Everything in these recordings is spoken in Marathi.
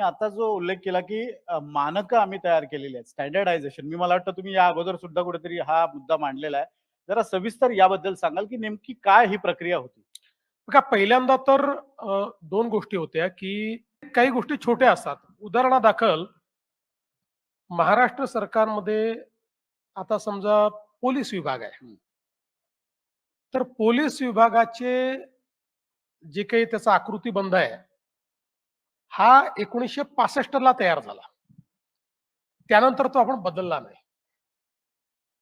तुम्ही आता जो उल्लेख केला की मानकं आम्ही तयार केलेली आहेत स्टँडर्डायझेशन मी मला वाटतं तुम्ही या अगोदर सुद्धा कुठेतरी हा मुद्दा मांडलेला आहे. जरा सविस्तर याबद्दल सांगाल की नेमकी काय ही प्रक्रिया होती? बघा पहिल्यांदा तर दोन गोष्टी होत्या की काही गोष्टी छोट्या असतात. उदाहरणादाखल महाराष्ट्र सरकारमध्ये आता समजा पोलीस विभाग आहे. तर पोलीस विभागाचे जे काही त्याचा आकृतीबंध आहे हा एकोणीसशे पासष्ट ला तयार झाला. त्यानंतर तो आपण बदलला नाही.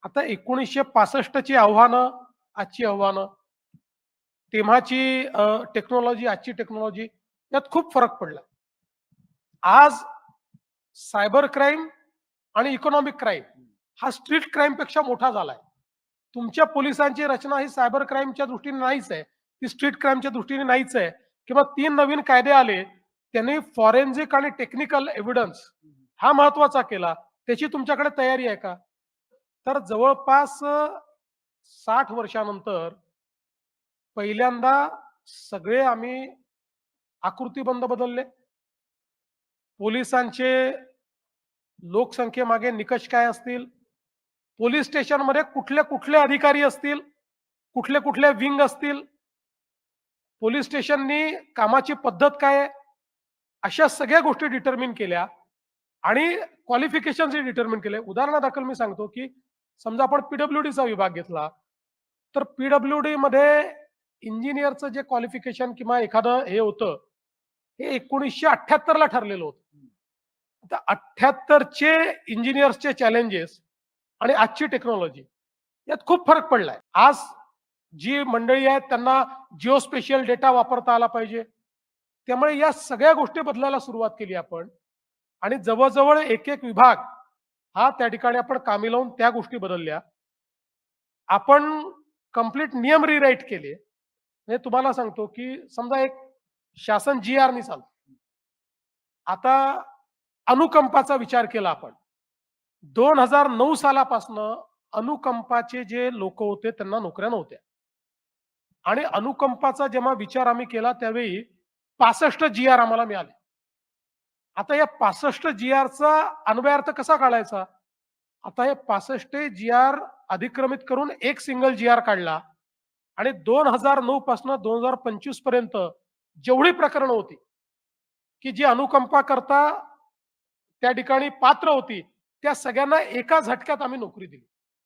आता एकोणीसशे पासष्टची आव्हानं आजची आव्हानं तेव्हाची टेक्नॉलॉजी आजची टेक्नॉलॉजी यात खूप फरक पडला. आज सायबर क्राईम आणि इकॉनॉमिक क्राईम हा स्ट्रीट क्राईमपेक्षा मोठा झालाय. तुमच्या पोलिसांची रचना ही सायबर क्राईमच्या दृष्टीने नाहीच आहे. ती स्ट्रीट क्राईमच्या दृष्टीने नाहीच आहे. किंवा तीन नवीन कायदे आले त्यांनी फॉरेन्सिक आणि टेक्निकल एव्हिडन्स हा महत्त्वाचा केला. त्याची तुमच्याकडे तयारी आहे का? तर जवळपास साठ वर्षानंतर पहिल्यांदा सगळे आम्ही आकृतीबंध बदलले. पोलिसांचे लोकसंख्येमागे निकष काय असतील? पोलीस स्टेशनमध्ये कुठले कुठले अधिकारी असतील? कुठले कुठले विंग असतील? पोलीस स्टेशननी कामाची पद्धत काय आहे? अशा सगळ्या गोष्टी डिटर्मिन केल्या आणि क्वालिफिकेशन डिटर्मिन केले. उदाहरणादाखल मी सांगतो की समजा आपण पीडब्ल्यू डीचा विभाग घेतला तर पीडब्ल्यू डी मध्ये इंजिनियरचं जे क्वालिफिकेशन किंवा एखादं हे होतं हे एकोणीसशे अठ्ठ्याहत्तर ला ठरलेलं होतं. आता अठ्ठ्याहत्तरचे इंजिनियर्सचे चॅलेंजेस आणि आजची टेक्नॉलॉजी यात खूप फरक पडलाय. आज जी मंडळी आहेत त्यांना जिओ स्पेशल डेटा वापरता आला पाहिजे. त्यामुळे या सगळ्या गोष्टी बदलायला सुरुवात केली आपण. आणि जवळजवळ एक एक विभाग हा त्या ठिकाणी आपण कामी लावून त्या गोष्टी बदलल्या. आपण कंप्लीट नियम रिराईट केले. म्हणजे तुम्हाला सांगतो की समजा एक शासन जी आर चालतो. आता अनुकंपाचा विचार केला आपण. दोन हजार नऊ सालापासनं अनुकंपाचे जे लोक होते त्यांना नोकऱ्या नव्हत्या. आणि अनुकंपाचा जेव्हा विचार आम्ही केला त्यावेळी पासष्ट जी आर आम्हाला मिळाले. आता या पासष्ट जी आरचा अन्वयार्थ कसा काढायचा? आता हे पासष्ट जी आर अधिक्रमित करून एक सिंगल जी आर काढला आणि दोन हजार नऊ पासून दोन हजार पंचवीसपर्यंत जेवढी प्रकरणं होती की जी अनुकंपा करता त्या ठिकाणी पात्र होती त्या सगळ्यांना एका झटक्यात आम्ही नोकरी दिली.